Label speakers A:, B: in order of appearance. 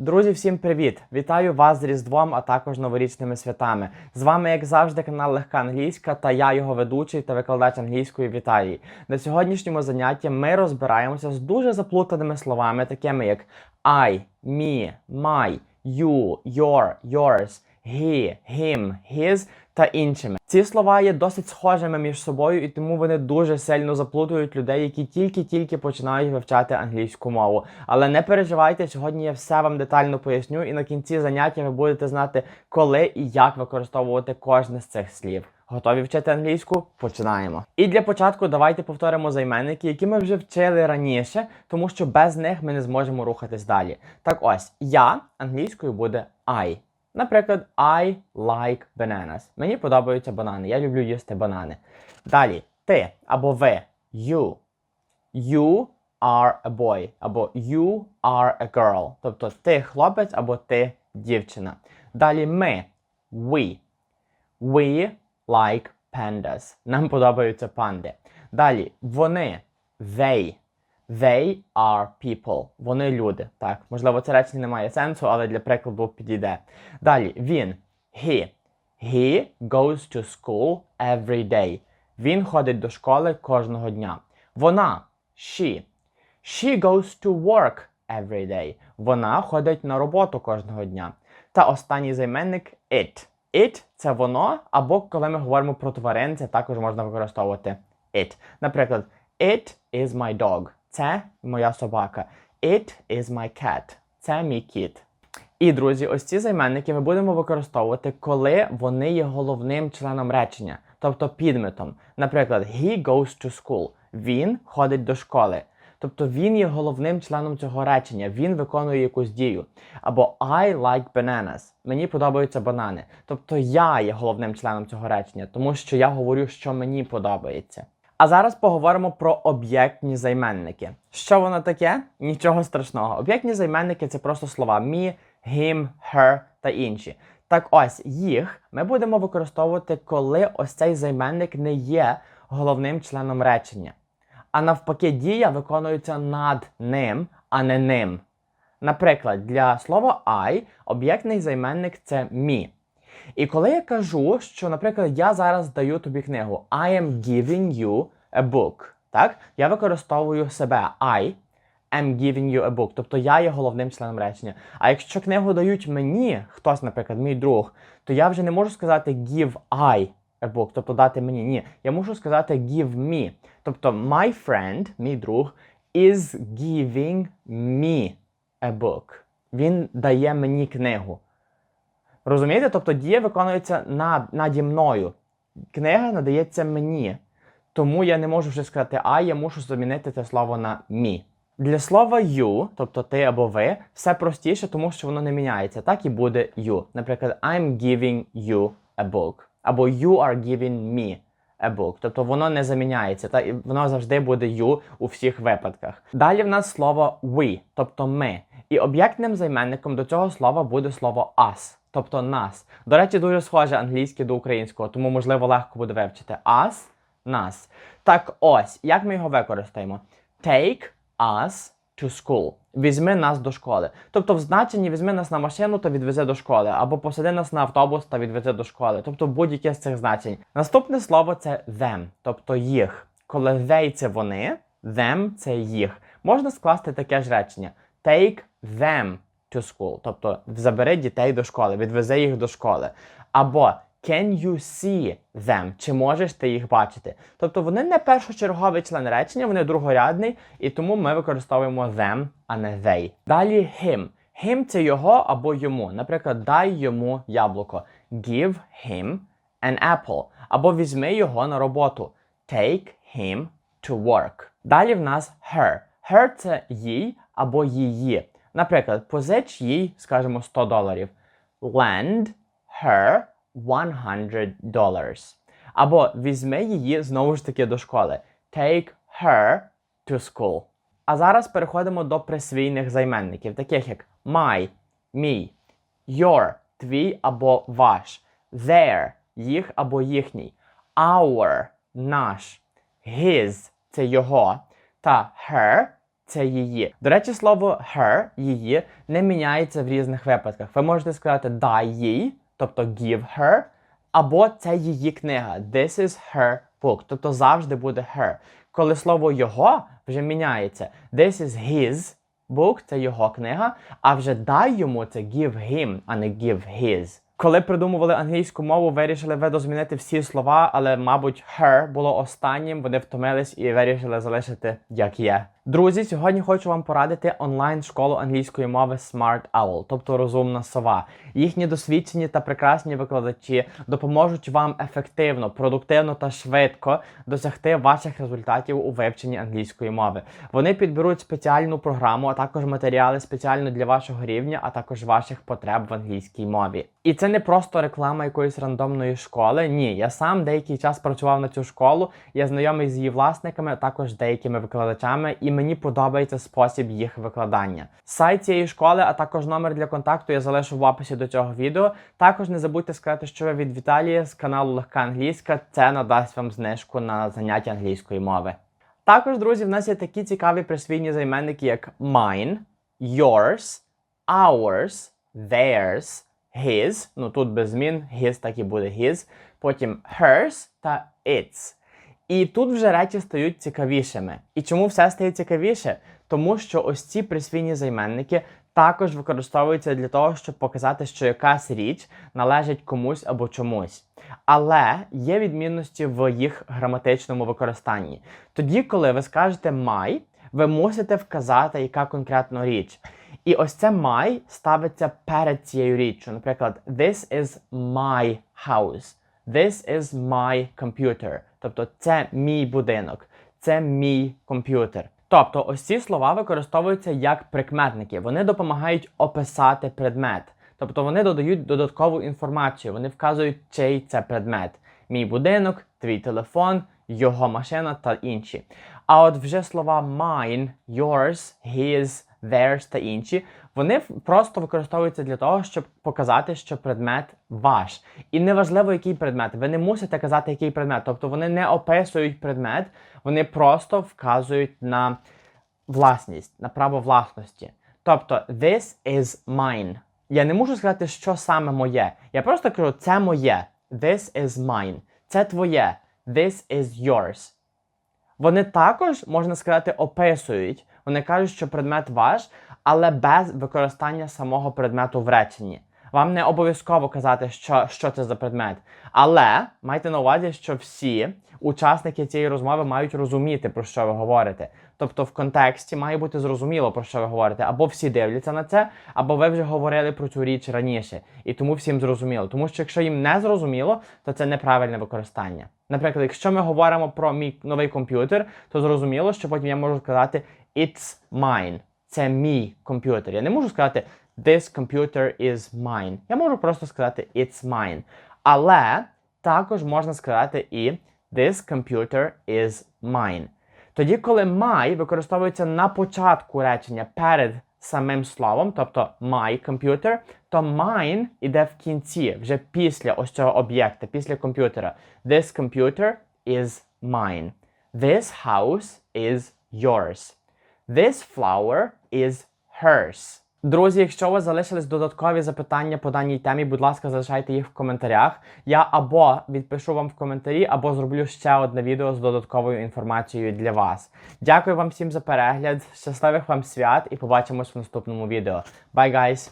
A: Друзі, всім привіт! Вітаю вас з Різдвом, а також новорічними святами. З вами, як завжди, канал Легка Англійська та я, його ведучий та викладач англійської Віталій. На сьогоднішньому занятті ми розбираємося з дуже заплутаними словами, такими як I, me, my, you, your, yours, he, him, his та іншими. Ці слова є досить схожими між собою, і тому вони дуже сильно заплутують людей, які тільки-тільки починають вивчати англійську мову. Але не переживайте, сьогодні я все вам детально поясню, і на кінці заняття ви будете знати, коли і як використовувати кожне з цих слів. Готові вчити англійську? Починаємо. І для початку давайте повторимо займенники, які ми вже вчили раніше, тому що без них ми не зможемо рухатись далі. Так ось, я англійською буде I. Наприклад, I like bananas. Мені подобаються банани. Я люблю їсти банани. Далі, ти або ви. You. You are a boy. Або you are a girl. Тобто ти хлопець або ти дівчина. Далі ми. We. We like pandas. Нам подобаються панди. Далі вони. They. They are people. Вони люди. Так, можливо, це речення не має сенсу, але для прикладу підійде. Далі він. He. He goes to school every day. Він ходить до школи кожного дня. Вона. She. She goes to work every day. Вона ходить на роботу кожного дня. Та останній займенник it. It це воно, або коли ми говоримо про тварин, це також можна використовувати it. Наприклад, it is my dog. Це моя собака. It is my cat. Це мій кіт. І, друзі, ось ці займенники ми будемо використовувати, коли вони є головним членом речення, тобто підметом. Наприклад, he goes to school. Він ходить до школи. Тобто він є головним членом цього речення, він виконує якусь дію. Або I like bananas. Мені подобаються банани. Тобто я є головним членом цього речення, тому що я говорю, що мені подобається. А зараз поговоримо про об'єктні займенники. Що воно таке? Нічого страшного. Об'єктні займенники це просто слова me, him, her та інші. Так ось їх ми будемо використовувати, коли ось цей займенник не є головним членом речення. А навпаки, дія виконується над ним, а не ним. Наприклад, для слова I об'єктний займенник це me. І коли я кажу, що, наприклад, я зараз даю тобі книгу I am giving you a book. Так? Я використовую себе I am giving you a book. Тобто я є головним членом речення. А якщо книгу дають мені, хтось, наприклад, мій друг, то я вже не можу сказати give I a book, тобто дати мені. Ні. Я можу сказати give me. Тобто, my friend, мій друг, is giving me a book. Він дає мені книгу. Розумієте? Тобто дія виконується над, наді мною. Книга надається мені. Тому я не можу вже сказати I, я мушу замінити це слово на me. Для слова you, тобто ти або ви, все простіше, тому що воно не міняється. Так і буде you. Наприклад, I'm giving you a book. Або you are giving me a book. Тобто воно не заміняється, та воно завжди буде you у всіх випадках. Далі в нас слово we, тобто ми. І об'єктним займенником до цього слова буде слово us, тобто нас. До речі, дуже схоже англійське до українського, тому можливо легко буде вивчити us, нас. Так ось, як ми його використаємо? Take us to school. Візьми нас до школи. Тобто в значенні візьми нас на машину та відвези до школи, або посади нас на автобус та відвези до школи. Тобто будь-яке з цих значень. Наступне слово це them, тобто їх. Коли they це вони, them це їх. Можна скласти таке ж речення: Take them to school. Тобто забери дітей до школи, відвези їх до школи. Або Can you see them? Чи можеш ти їх бачити? Тобто вони не першочерговий член речення, вони другорядний, і тому ми використовуємо them, а не they. Далі him. Him це його або йому. Наприклад, дай йому яблуко. Give him an apple. Або візьми його на роботу. Take him to work. Далі в нас her. Her це їй або її. Наприклад, позич їй, скажімо, 100 доларів. Lend her 100 dollars. Або візьми її знову ж таки до школи. Take her to school. А зараз переходимо до присвійних займенників, таких як my, мій, your, твій або ваш, their, їх або їхній, our, наш, his це його, та her це її. До речі, слово her, її, не міняється в різних випадках. Ви можете сказати дай їй, тобто give her, або це її книга. This is her book. Тобто завжди буде her. Коли слово його вже міняється. This is his book, це його книга, а вже дай йому це give him, а не give his. Коли придумували англійську мову, вирішили видозмінити всі слова, але, мабуть, her було останнім. Вони втомились і вирішили залишити як є. Друзі, сьогодні хочу вам порадити онлайн-школу англійської мови Smart Owl, тобто розумна сова. Їхні досвідчені та прекрасні викладачі допоможуть вам ефективно, продуктивно та швидко досягти ваших результатів у вивченні англійської мови. Вони підберуть спеціальну програму, а також матеріали спеціально для вашого рівня, а також ваших потреб в англійській мові. І це не просто реклама якоїсь рандомної школи. Ні, я сам деякий час працював на цю школу. Я знайомий з її власниками, а також деякими викладачами, і мені подобається спосіб їх викладання. Сайт цієї школи, а також номер для контакту я залишу в описі до цього відео. Також не забудьте сказати, що ви від Віталії з каналу Легка Англійська. Це надасть вам знижку на заняття англійської мови. Також, друзі, в нас є такі цікаві присвійні займенники, як mine, yours, ours, theirs, his. Ну тут без змін, his так і буде his. Потім hers та its. І тут вже речі стають цікавішими. І чому все стає цікавіше? Тому що ось ці присвійні займенники також використовуються для того, щоб показати, що якась річ належить комусь або чомусь. Але є відмінності в їх граматичному використанні. Тоді, коли ви скажете my, ви мусите вказати, яка конкретно річ. І ось це my ставиться перед цією річчю. Наприклад, this is my house. This is my computer. Тобто це мій будинок, це мій комп'ютер. Тобто, ось ці слова використовуються як прикметники. Вони допомагають описати предмет. Тобто вони додають додаткову інформацію, вони вказують, чий це предмет. Мій будинок, твій телефон, його машина та інші. А от вже слова mine, yours, his, theirs та інші, вони просто використовуються для того, щоб показати, що предмет ваш. І неважливо, який предмет. Ви не мусите казати, який предмет. Тобто вони не описують предмет, вони просто вказують на власність, на право власності. Тобто, this is mine. Я не можу сказати, що саме моє. Я просто кажу, це моє. This is mine. Це твоє. This is yours. Вони також, можна сказати, описують. Вони кажуть, що предмет ваш, але без використання самого предмету в реченні. Вам не обов'язково казати, що, що це за предмет. Але майте на увазі, що всі учасники цієї розмови мають розуміти, про що ви говорите. Тобто в контексті має бути зрозуміло, про що ви говорите. Або всі дивляться на це, або ви вже говорили про цю річ раніше. І тому всім зрозуміло. Тому що якщо їм не зрозуміло, то це неправильне використання. Наприклад, якщо ми говоримо про мій новий комп'ютер, то зрозуміло, що потім я можу сказати It's mine. Це мій комп'ютер. Я не можу сказати This computer is mine. Я можу просто сказати It's mine. Але також можна сказати і This computer is mine. Тоді, коли my використовується на початку речення перед самим словом, тобто my computer, то mine іде в кінці, вже після ось цього об'єкта, після комп'ютера. This computer is mine. This house is yours. This flower is hers. Друзі, якщо у вас залишились додаткові запитання по даній темі, будь ласка, залишайте їх в коментарях. Я або відпишу вам в коментарі, або зроблю ще одне відео з додатковою інформацією для вас. Дякую вам всім за перегляд, щасливих вам свят і побачимось в наступному відео. Bye, guys!